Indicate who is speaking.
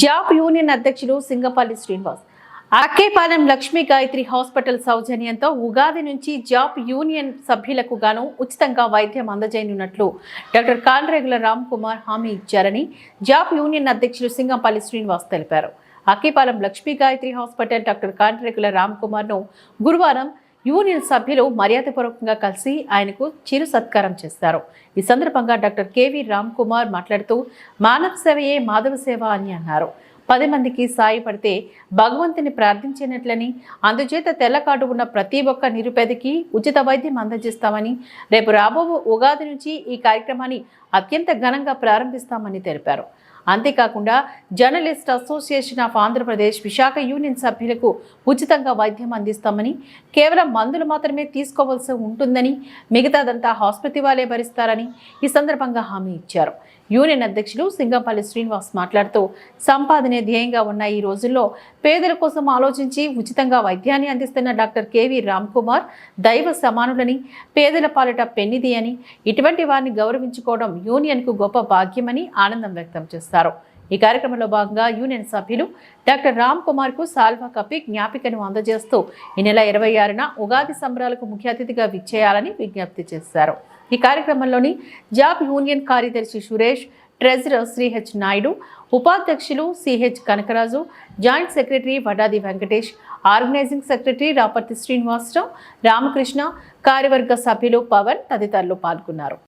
Speaker 1: Job union అధ్యక్షులు Singapalli Srinivas. Akkepalem Lakshmi Gayatri hospital సౌజన్యంతో ఉగాది నుంచి జాబ్ యూనియన్ సభ్యులకు గాను ఉచితంగా వైద్యం అందజేయనున్నట్లు డాక్టర్ కాన్రేగుల రామ్ కుమార్ హామీ ఇచ్చారని జాబ్ యూనియన్ అధ్యక్షులు సింగంపల్లి శ్రీనివాస్ తెలిపారు. అక్కేపాలెం లక్ష్మీ గాయత్రి హాస్పిటల్ డాక్టర్ కాన్రేగుల రామ్ కుమార్ను గురువారం యూనియన్ సభ్యులు మర్యాదపూర్వకంగా కలిసి ఆయనకు చిరు సత్కారం చేస్తారు. ఈ సందర్భంగా డాక్టర్ కేవీ రామ్ కుమార్ మాట్లాడుతూ మానవ సేవయే మాధవ సేవ అని అన్నారు. పది మందికి సాయపడితే భగవంతుని ప్రార్థించినట్లని అందుచేత తెల్ల కార్డు ఉన్న ప్రతి ఒక్క నిరుపేదకి ఉచిత వైద్యం అందజేస్తామని రేపు రాబో ఉగాది నుంచి ఈ కార్యక్రమాన్ని అత్యంత ఘనంగా ప్రారంభిస్తామని తెలిపారు. అంతేకాకుండా journalist association of Andhra Pradesh Visakha union సభ్యులకు ఉచితంగా వైద్యం అందిస్తామని కేవలం మందులు మాత్రమే తీసుకోవాల్సి ఉంటుందని మిగతాదంతా ఆసుపత్రి వాళ్ళే భరిస్తారని ఈ సందర్భంగా హామీ ఇచ్చారు. యూనియన్ అధ్యక్షులు సింగంపల్లి శ్రీనివాస్ మాట్లాడుతూ సంపాదనే ధ్యేయంగా ఉన్న ఈ రోజుల్లో పేదల కోసం ఆలోచించి ఉచితంగా వైద్యాన్ని అందిస్తున్న డాక్టర్ కేవీ రామ్ కుమార్ దైవ సమానులని పేదల పాలిట పెన్నిది అని ఇటువంటి వారిని గౌరవించుకోవడం యూనియన్కు గొప్ప భాగ్యమని ఆనందం వ్యక్తం చేస్తారు. ఈ కార్యక్రమంలో భాగంగా యూనియన్ సభ్యులు డాక్టర్ రామ్ కుమార్కు సాల్వా కప్పి జ్ఞాపికను అందజేస్తూ ఈ నెల ఇరవై ఆరున ఉగాది సంబరాలకు ముఖ్య అతిథిగా విచ్చేయాలని విజ్ఞప్తి చేశారు. ఈ కార్యక్రమంలోని జాబ్ యూనియన్ కార్యదర్శి సురేష్ ట్రెజరర్ శ్రీహెచ్ నాయుడు ఉపాధ్యక్షులు CH Kanakaraju joint secretary Vadadi Venkatesh organising secretary Raparthi Srinivasarao Ramakrishna కార్యవర్గ సభ్యులు పవన్ తదితరులు పాల్గొన్నారు.